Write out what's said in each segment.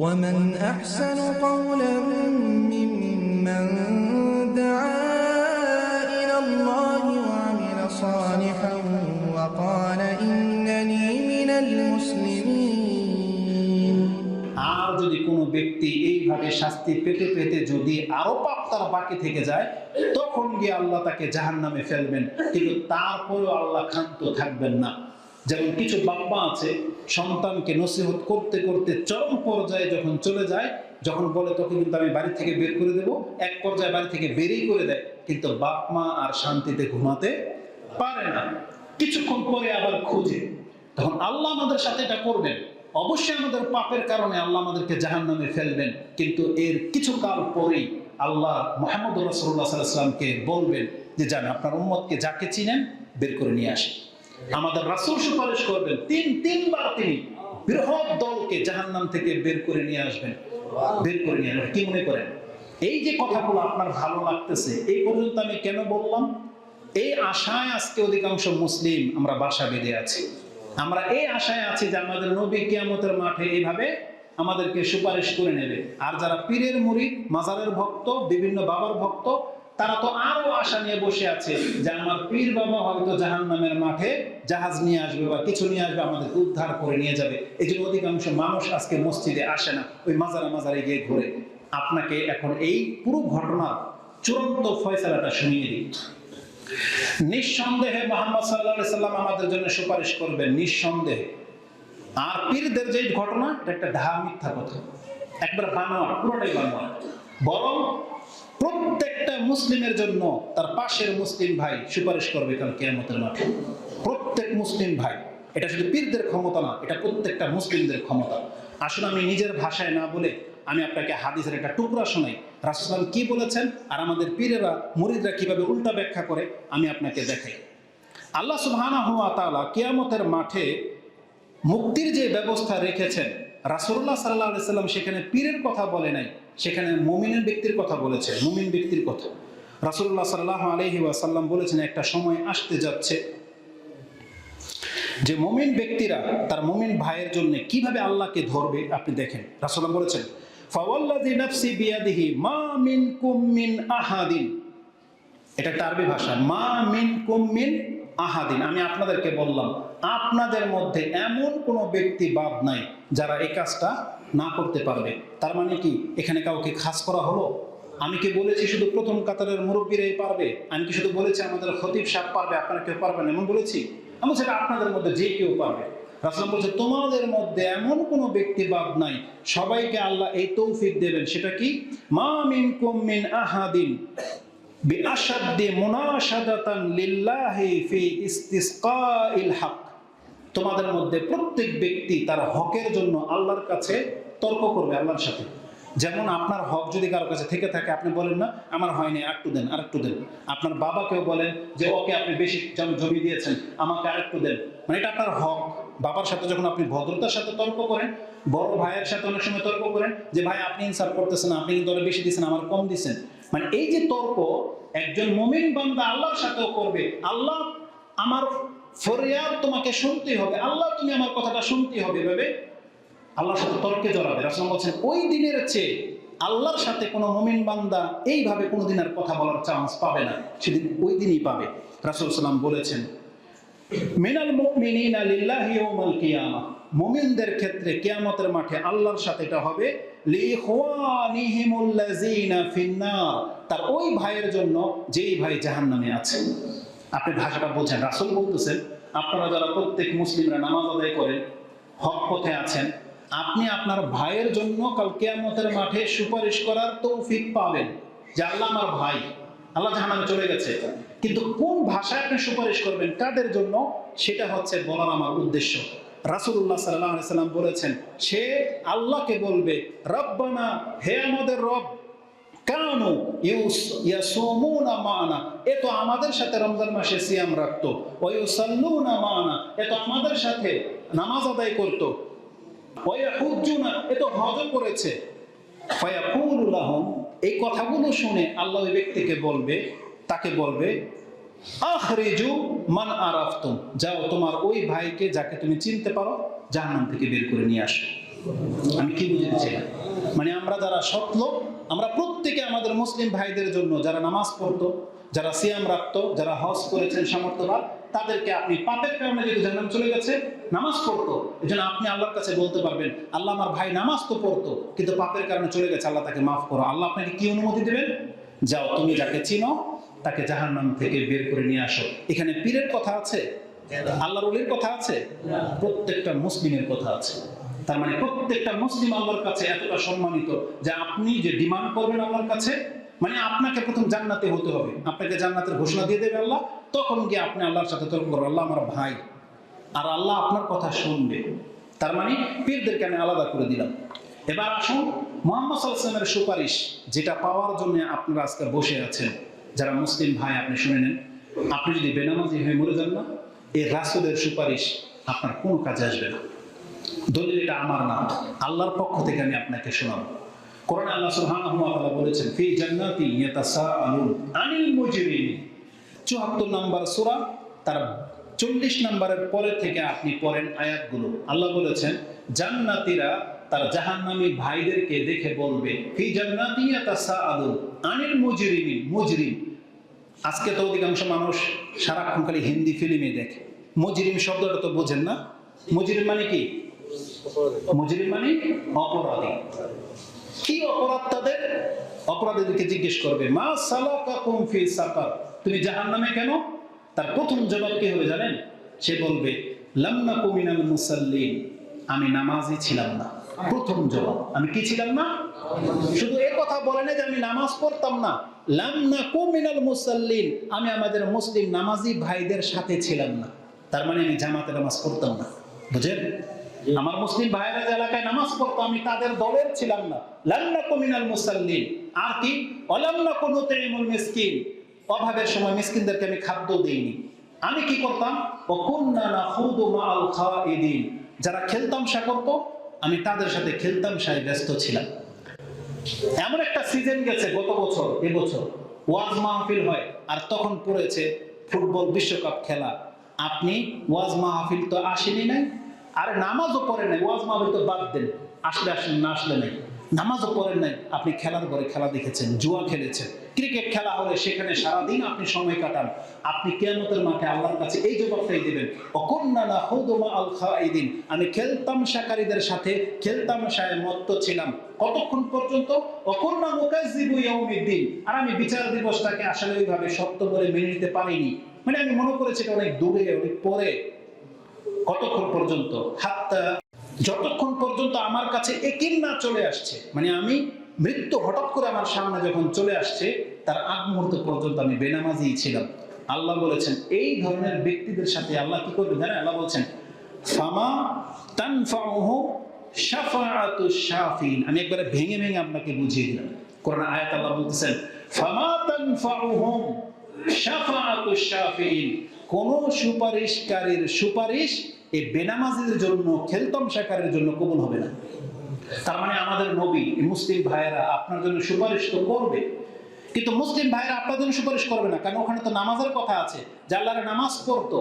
ومن أحسن قولا ممن دعا إلى الله وعمل صالحا وقال إنني من المسلمين আর যদি কোনো ব্যক্তি এইভাবে শাস্তি পেতে পেতে যদি আরো পাপ তার বাকি থেকে যায় তখন গিয়ে আল্লাহ তাকে জাহান নামে ফেলবেন কিন্তু তারপরেও আল্লাহ ক্ষান্ত থাকবেন না যেমন কিছু বাপ্পা আছে সন্তানকে নসিহত করতে করতে চরম পর্যায়ে যখন চলে যায়, যখন বলে তখন কিন্তু আমি বাড়ি থেকে বের করে দেব, এক পর্যায়ে বাড়ি থেকে বেরিয়ে করে দেয়, কিন্তু বাপ মা আর শান্তিতে ঘুমাতে পারে না। কিছুক্ষণ পরে আবার খুঁজে। তখন আল্লাহ আমাদের সাথে এটা করবেন। অবশ্যই আমাদের পাপের কারণে আল্লাহ আমাদেরকে জাহান নামে ফেলবেন, কিন্তু এর কিছু কাল পরেই আল্লাহ মোহাম্মদ রসুল্লাহ সাল্লাহ সাল্লামকে বলবেন যে যান আপনার উম্মতকে যাকে চিনেন বের করে নিয়ে আসেন। আমাদের রাসূল সুপারিশ করবেন। তিন, তিনবার তিনি বৃহৎ দলকে জাহান্নাম থেকে বের করে নিয়ে আসবেন। বের করে নিয়ে আসবেন। কি মনে করেন? এই যে কথাগুলো আপনার ভালো লাগতেছে, এই পর্যন্ত আমি কেন বললাম? এই আশায় আজকে অধিকাংশ মুসলিম আমরা বাসা বেঁধে আছি। আমরা এই আশায় আছি যে আমাদের নবী কিয়ামতের মাঠে এইভাবে আমাদেরকে সুপারিশ করে নেবে। আর যারা পীরের মুড়ি, মাজারের ভক্ত, বিভিন্ন বাবার ভক্ত তারা তো আরও আশা নিয়ে বসে আছে যে আমার পীর বাবা হয়তো জাহান নামের মাঠে জাহাজ নিয়ে আসবে বা কিছু নিয়ে আসবে, আমাদের উদ্ধার করে নিয়ে যাবে। এই জন্য অধিকাংশ মানুষ আজকে মসজিদে আসে না, ওই মাজারে মাজারে গিয়ে ঘুরে। আপনাকে এখন এই পুরো ঘটনার চূড়ান্ত ফয়সালাটা শুনিয়ে দিই। নিঃসন্দেহে মোহাম্মদ সাল্লাহ সাল্লাম আমাদের জন্য সুপারিশ করবেন, নিঃসন্দেহে। আর পীরদের যে ঘটনা একটা ঢা মিথ্যা কথা। একবার বানোয়ার পুরোটাই বানোয়ার বরং প্রত্যেকটা মুসলিমের জন্য তার পাশের মুসলিম ভাই সুপারিশ করবে কাল কেয়ামতের মাঠে। প্রত্যেক মুসলিম ভাই, এটা শুধু পীরদের ক্ষমতা না, এটা প্রত্যেকটা মুসলিমদের ক্ষমতা। আসলে আমি নিজের ভাষায় না বলে আমি আপনাকে হাদিসের একটা টুকরা শোনাই। রাসুলাম কি বলেছেন আর আমাদের পীরেরা, মুরিদরা কীভাবে উল্টা ব্যাখ্যা করে, আমি আপনাকে দেখাই। আল্লাহ তাআলা কিয়ামতের মাঠে মুক্তির যে ব্যবস্থা রেখেছেন রাসূলুল্লাহ সাল্লাল্লাহু আলাইহি সাল্লাম সেখানে পীরের কথা বলে নাই, সেখানে মুমিনের ব্যক্তির কথা বলেছে, মুমিন ব্যক্তির কথা। রাসূলুল্লাহ সাল্লাহ আলাইহি ওয়াসাল্লাম বলেছেন, একটা সময় আসতে যাচ্ছে যে মমিন ব্যক্তিরা তার মমিন ভাইয়ের জন্য কীভাবে আল্লাহকে ধরবে, আপনি দেখেন। রাসূলুল্লাহ বলেছেন মা আহাদিন। এটা ভাষা, মা আহাদিন। আমি আপনাদেরকে বললাম, আপনাদের মধ্যে এমন কোনো ব্যক্তি বাদ নাই। যারা এই কাজটা না করতে পারবে, তার মানে কি এখানে কাউকে খাস করা হলো? আমি কি বলেছি শুধু প্রথম কাতারের মুরব্বীরাই পারবে? আমি কি শুধু বলেছি আমাদের খতিব সাহেব পারবে, আপনারা কেউ পারবেন এমন বলেছি? আমি সেটা আপনাদের মধ্যে যে কেউ পারবে। রাসলাম বলছে, তোমাদের মধ্যে এমন কোনো ব্যক্তি বাদ নাই। সবাইকে আল্লাহ এই তৌফিক দেবেন। সেটা কি? মা মিন কুমিন আহাদিন বিআশাদ্দি মুনাশাদাতান লিল্লাহি ফি ইসতিসকাইল হক। তোমাদের মধ্যে প্রত্যেক ব্যক্তি তার হকের জন্য আল্লাহর কাছে তর্ক করবে আল্লাহর সাথে। যেমন আপনার হক যদি কারও কাছে থেকে থাকে, আপনি বলেন না, আমার হয়নি, আরেকটু দেন আরেকটু দেন। আপনার বাবাকেও বলেন যে, ওকে আপনি বেশি জমি দিয়েছেন, আমাকে আরেকটু দেন। মানে এটা আপনার হক। বাবার সাথে যখন আপনি ভদ্রতার সাথে তর্ক করেন, বড় ভাইয়ের সাথে অনেক সময় তর্ক করেন যে, ভাই, আপনি ইনসার করতেছেন, আপনি কিন্তু অনেক বেশি দিচ্ছেন আমার কম দিচ্ছেন মানে এই যে তর্ক, একজন মুমিন বান্দা আল্লাহর সাথেও করবে। আল্লাহ আমার ফরিয়াদ তোমাকে শুনতেই হবে। আল্লাহ, তুমি আমার কথাটা শুনতেই হবে ভেবে আল্লাহর সাথে তর্কে জড়াবে। রাসূল বলছেন, ওই দিনের চেয়ে আল্লাহর সাথে কোনো মুমিন বান্দা এইভাবে কোনো দিনের কথা বলার চান্স পাবে না। সেদিন ওই দিনই পাবে। রাসূল সাল্লাম বলেছেন, মিনাল মুমিনিনা লিল্লাহি ইয়াউমাল কিয়ামা। মুমিনদের ক্ষেত্রে কিয়ামতের মাঠে আল্লাহর সাথে এটা হবে লিইখওয়ানিহিমুল্লাযিনা ফিন্নার তার ওই ভাইয়ের জন্য যেই ভাই জাহান্নামে আছে। আপনি ভাষাটা বোঝেন। রাসূল বলতেছেন, আপনারা যারা প্রত্যেক মুসলিমরা নামাজ আদায় করেন, হক পথে আছেন, আপনি আপনার ভাইয়ের জন্য কাল কিয়ামতের মাঠে সুপারিশ করার তৌফিক পাবেন যে আল্লাহ আমার ভাই, আল্লাহ জাহান্নামে চলে গেছে। কিন্তু কোন ভাষায় আপনি সুপারিশ করবেন কাদের জন্য, সেটা হচ্ছে বলার আমার উদ্দেশ্য। আলাইহি সাল্লাম বলেছেন, সে আল্লাহকে বলবে, রব্বানা, হে আমাদের রব কানু ইয়াসুমুনা মানা, এ তো আমাদের সাথে রমজান মাসে সিয়াম রাখতো। ইউসাল্লুনা মানা, এ তো আমাদের সাথে নামাজ আদায় করতো। ওয়া ইয়াহুজ্জুনা এ তো হজ করেছে। ফায়াকুলু লাহুম, এই কথাগুলো শুনে আল্লাহ ওই ব্যক্তিকে বলবে, তাকে বলবে, আখরিজু মান আরাফতুম। যাও তোমার ওই ভাইকে যাকে তুমি চিনতে পারো, জাহান্নাম থেকে বের করে নিয়ে আসো। আমি কি বুঝেছি মানে আমরা যারা সৎ লোক, আমরা প্রত্যেকে আমাদের মুসলিম ভাইদের জন্য যারা নামাজ পড়তো, যারা সিয়াম রাখতো, যারা হজ করেছেন, সামর্থ্যবান, তাদেরকে আপনি পাপের কারণে যদি জান্নাম চলে গেছে, নামাজ পড়তো। এই জন্য আপনি আল্লাহর কাছে বলতে পারবেন, আল্লাহ আমার ভাই নামাজ তো পড়তো, কিন্তু পাপের কারণে চলে গেছে, আল্লাহ তাকে মাফ করো। আল্লাহ আপনাকে কি অনুমতি দেবেন? যাও, তুমি যাকে চিনো, তাকে জাহান্নাম থেকে বের করে নিয়ে আসো। এখানে পীরের কথা আছে? আল্লাহর কথা আছে? প্রত্যেকটা মুসলিমের কথা আছে। তার মানে প্রত্যেকটা মুসলিম আল্লাহর কাছে এতটা সম্মানিত যে আপনি যে ডিমান্ড করবেন আল্লাহর কাছে মানে আপনাকে প্রথম জান্নাতে হতে হবে। আপনাকে জান্নাতের ঘোষণা দিয়ে দেবে আল্লাহ, তখন গিয়ে আপনি আল্লাহর সাথে তর্ক করবেন, আল্লাহ আমার ভাই, আর আল্লাহ আপনার কথা শুনবে। তার মানে পীরদেরকে আমি আলাদা করে দিলাম। এবার আসুন, মোহাম্মদ সাল্লামের সুপারিশ, যেটা পাওয়ার জন্য আপনারা আজকে বসে আছেন, যারা মুসলিম ভাই, আপনি শুনে নেন। আপনি যদি বেনামাজি হয়ে মরে যান না, এই রাসুলের সুপারিশ আপনার কোনো কাজে আসবে না। দলিল এটা আমার না। আল্লাহর পক্ষ থেকে আমি আপনাকে শোনাবো। কোরআন আল্লাহ সুবহানাহু ওয়া তাআলা বলেছেন, ফি জান্নাতি ইয়াতাসাআলুন আনিল মুজরিমিন। 74 নম্বর সূরা, তার 40 নম্বরের পরে থেকে আপনি পড়েন আয়াতগুলো। আল্লাহ বলেছেন, জান্নাতীরা তার জাহান্নামী ভাইদেরকে দেখে বলবে, ফি জান্নাতি ইয়াতাসাআলুন আনিল মুজরিমিন। মুজরিম। আজকে তো অধিকাংশ মানুষ সারাক্ষণ খালি হিন্দি ফিল্মে দেখে। মজরিম শব্দটা তো বোঝেন না। মজরিম মানে কি? মজরিম মানে অপরাধী। কি অপরাধ তাদের? অপরাধীদেরকে জিজ্ঞেস করবে, মা সালাকাকুম ফি সাকার। তুমি জাহান্নামে কেন? তার প্রথম জবাব কি হবে জানেন? সে বলবে আমি নামাজি ছিলাম না। প্রথম জবাব। আমি কি ছিলাম না? শুধু এ কথা বলে না যে আমি নামাজ পড়তাম না। লাম নাকু মিনাল মুসাল্লিন। আমি আমাদের মুসলিম নামাজি ভাইদের সাথে ছিলাম না। তার মানে আমি জামাতে নামাজ পড়তাম না। বুঝেন? আমার মুসলিম ভাইরা যে এলাকায় নামাজ পড়তো, আমি তাদের দলের ছিলাম না। লান্না কমিনাল মুসাল্লিন। আর কি? অলান্না কোন তেমুল মিসকিন। অভাবের সময় মিসকিনদেরকে আমি খাদ্য দেইনি। আমি কি করতাম? অকুন্না না খুদু মাল খাওয়াইদিন। যারা খেলতামশা করতো, আমি তাদের সাথে খেলতাম খেলতামশায় ব্যস্ত ছিলাম। এমন একটা সিজন গেছে গত বছর এবছর ওয়াজ মাহফিল হয়, আর তখন পড়েছে ফুটবল বিশ্বকাপ খেলা। আপনি ওয়াজ মাহফিল তো আসেনি নাই? আর নামাজও পড়েন নাই, ওয়াজ মাহফিল তো বাদ দেন। আসলে আসেন, না আসলে নাই। নামাজও পড়েন নাই, আপনি খেলার ঘরে খেলা দেখেছেন, জুয়া খেলেছেন। ক্রিকেট খেলা হলে সেখানে সারাদিন আপনি সময় কাটান। আপনি কেয়ামতের মাঠে আল্লাহর কাছে এই জবাবটাই দিবেন অকন্যানা হুদমা আল খাইদিন। আমি খেলতাম শাকারীদের সাথে খেলতাম শায় মত্ত ছিলাম। কতক্ষণ পর্যন্ত? অকন্যা মুকাজিবু ইয়াউমিদ্দিন। আর আমি বিচার দিবসটাকে আসলে ওইভাবে সত্য করে মেনে নিতে পারিনি। মানে আমি মনে করেছি অনেক দূরে, অনেক পরে। কতক্ষণ পর্যন্ত? হাত্তা যতক্ষণ পর্যন্ত আমার কাছে একিন না চলে আসছে মানে আমি মৃত্যু হঠাৎ করে আমার সামনে যখন চলে আসছে, তার আগ মুহূর্ত পর্যন্ত আমি বেনামাজি ছিলাম। আল্লাহ বলেছেন, এই ধরনের ব্যক্তিদের সাথে আল্লাহ কি করবে জানেন, আল্লাহ বলছেন, ফামা তানফাউহু শাফাআতু শাফিন আমি একবারে ভেঙে ভেঙে আপনাকে বুঝিয়ে দিলাম। কোরআন আয়াত আল্লাহ বলতেছেন, ফামা তানফাউহুম শাফাআতু শাফিন কোন সুপারিশকারীর সুপারিশ এই বেনামাজিদের জন্য, খেলতম শাকারের জন্য কবুল হবে না। তার মানে আমাদের নবী, মুসলিম ভাইয়েরা আপনার জন্য সুপারিশ তো করবে। কিন্তু মুসলিম ভাইয়েরা আপনার জন্য সুপারিশ করবে না, কারণ ওখানে তো নামাজের কথা আছে। যার নামাজ পড়তো,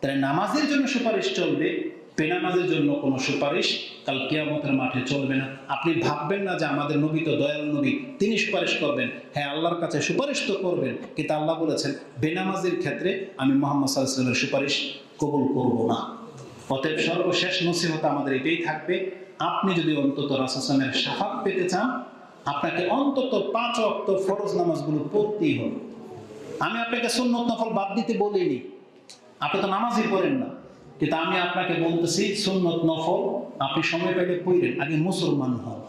তাহলে নামাজের জন্য সুপারিশ চলবে। বেনামাজের জন্য কোনো সুপারিশ কাল কিয়ামতের মাঠে চলবে না। আপনি ভাববেন না যে আমাদের নবী তো দয়াল নবী, তিনি সুপারিশ করবেন। হ্যাঁ আল্লাহর কাছে সুপারিশ তো করবেন, কিন্তু আল্লাহ বলেছেন, বেনামাজির ক্ষেত্রে আমি মোহাম্মদ সাল্লামের সুপারিশ কবুল করব না। অতএব সর্বশেষ নসিহত আমাদের এটাই থাকবে, আপনি যদি অন্তত রাসুসামের সাফাত পেতে চান, আপনাকে অন্তত পাঁচ অক্ত ফরজ নামাজগুলো পড়তেই হবে। আমি আপনাকে সুন্নত নফল বাদ দিতে বলিনি। আপনি তো নামাজই পড়েন না। কিন্তু আমি আপনাকে বলতেছি, সুন্নত নফল আপনি সময় পেলে পড়েন আগে মুসলমান হন।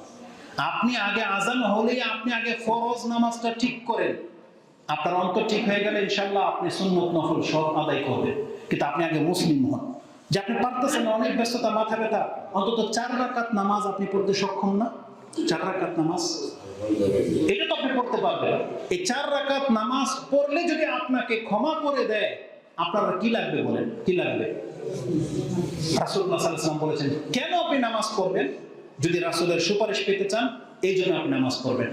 আপনি আগে আজান হলেই আপনি আগে ফরজ নামাজটা ঠিক করেন। আপনার অন্তর ঠিক হয়ে গেলে ইনশাল্লাহ আপনি সুন্নত নফল সব আদায় করবেন। কিন্তু আপনি আগে মুসলিম হন। যে আপনি পারতেছেন অনেক ব্যস্ততা, মাথা ব্যথা, অন্তত চার রাকাত নামাজ আপনি পড়তে সক্ষম না? চার রাকাত নামাজ? এটা তো আপনি পড়তে পারবেন। এই চার রাকাত নামাজ পড়লে যদি আপনাকে ক্ষমা করে দেয়, আপনার কি লাগবে বলেন? কি লাগবে? রাসুল্লাহ সাল্লাম বলেছেন, কেন আপনি নামাজ পড়বেন? যদি রাসুলের সুপারিশ পেতে চান, এই জন্য আপনি নামাজ পড়বেন।